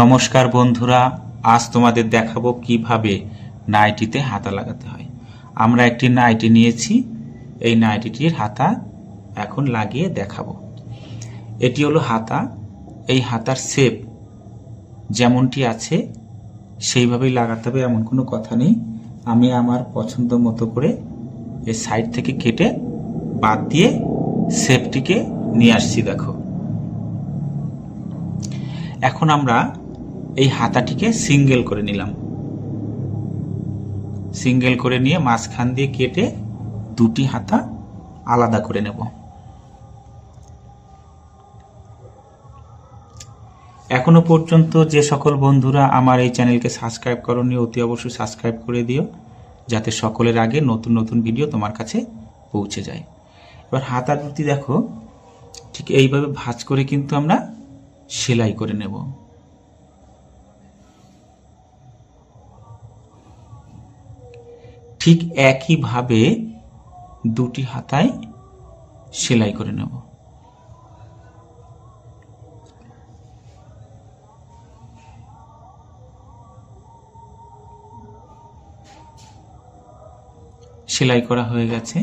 নমস্কার বন্ধুরা, আজ তোমাদের দেখাবো কীভাবে নাইটিতে হাতা লাগাতে হয়। আমরা একটি নাইটি নিয়েছি, এই নাইটিটির হাতা এখন লাগিয়ে দেখাবো। এটি হলো হাতা, এই হাতার শেপ যেমনটি আছে, সেইভাবেই লাগাতে হবে, এমন কোনো কথা নেই। আমি আমার পছন্দ মতো করে এই সাইড থেকে কেটে বাদ দিয়ে শেপটিকে নিয়ে আসছি, দেখো। এখন আমরা এই হাতাটিকে সিঙ্গেল করে নিলাম। সিঙ্গেল করে নিয়ে মাঝখান দিয়ে কেটে দুটি হাতা আলাদা করে নেব। এখনও পর্যন্ত যে সকল বন্ধুরা আমার এই চ্যানেলকে সাবস্ক্রাইব করনি, অতি অবশ্যই সাবস্ক্রাইব করে দিও, যাতে সকলের আগে নতুন নতুন ভিডিও তোমার কাছে পৌঁছে যায়। এবার হাতার প্রতি দেখো, ঠিক এইভাবে ভাঁজ করে কিন্তু আমরা সেলাই করে নেব। ঠিক একইভাবে দুটি হাতায় সেলাই করে নেব। সেলাই করা হয়ে গেছে।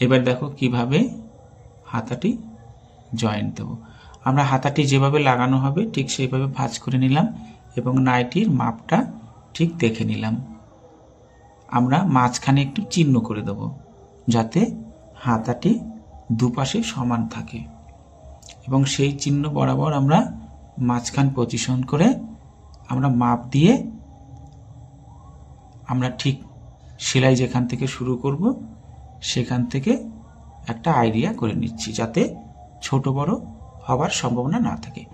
এবার দেখো কীভাবে হাতাটি জয়েন্ট দেবো। আমরা হাতাটি যেভাবে লাগানো হবে ঠিক সেইভাবে ভাঁজ করে নিলাম এবং নাইটির মাপটা ঠিক দেখে নিলাম। আমরা মাঝখানে একটু চিহ্ন করে দেব, যাতে হাতাটি দুপাশে সমান থাকে। এবং সেই চিহ্ন বরাবর আমরা মাঝখান পজিশন করে আমরা মাপ দিয়ে আমরা ঠিক সেলাই যেখান থেকে শুরু করব, সেখান থেকে একটা আইডিয়া করে নিচ্ছি, যাতে ছোট বড় হবার সম্ভাবনা না থাকে।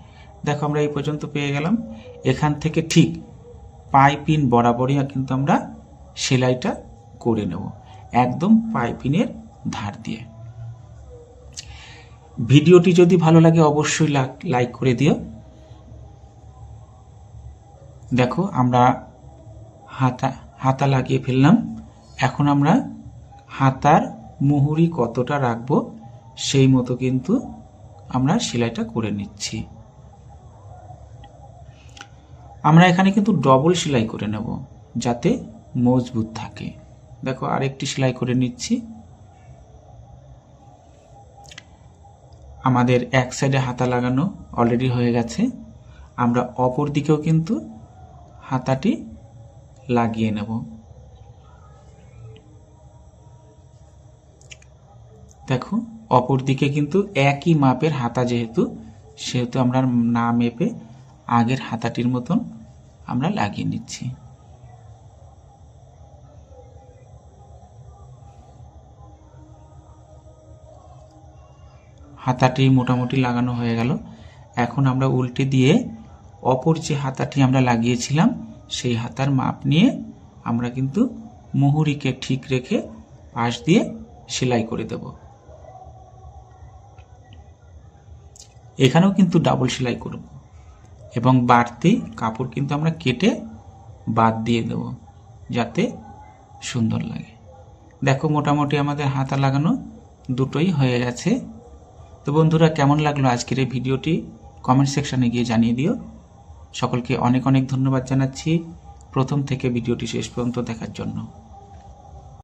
দেখো আমরা এই পর্যন্ত পেয়ে গেলাম। এখান থেকে ঠিক পাইপিন বরাবরই কিন্তু আমরা সেলাইটা করে নেব। একদম পাইপিনের ধার দিয়ে। ভিডিওটি যদি ভালো লাগে অবশ্যই লাইক করে দিও। দেখো, আমরা হাতা হাতা লাগিয়ে ফেললাম। এখন আমরা হাতার মুহুরি কতটা রাখব সেই মতো কিন্তু আমরা সেলাইটা করে নিচ্ছি। আমরা এখানে কিন্তু ডবল সেলাই করে নেব, যাতে মজবুত থাকে। দেখো, আরেকটি সেলাই করে নিচ্ছি। আমাদের এক সাইডে হাতা লাগানো অলরেডি হয়ে গেছে। আমরা অপর দিকেও কিন্তু হাতাটি লাগিয়ে নেব। দেখো, অপর দিকে কিন্তু একই মাপের হাতা যেহেতু, সেহেতু আমরা না মেপে আগের হাতাটির মতন আমরা লাগিয়ে নিচ্ছি। হাতাটি মোটামুটি লাগানো হয়ে গেল। এখন আমরা উল্টে দিয়ে অপর যে হাতাটি আমরা লাগিয়েছিলাম, সেই হাতার মাপ নিয়ে আমরা কিন্তু মুহুরিকে ঠিক রেখে পাশ দিয়ে সেলাই করে দেব। এখানেও কিন্তু ডাবল সেলাই করব এবং বাড়তি কাপড় কিন্তু আমরা কেটে বাদ দিয়ে দেব যাতে সুন্দর লাগে। দেখো মোটামুটি আমাদের হাতা লাগানো দুটোই হয়ে গেছে। তো বন্ধুরা, কেমন লাগল আজকের এই ভিডিওটি? কমেন্ট সেকশানে গিয়ে জানিয়ে দিও। সকলকে অনেক অনেক ধন্যবাদ জানাচ্ছি। প্রথম থেকে ভিডিওটি শেষ পর্যন্ত দেখার জন্য।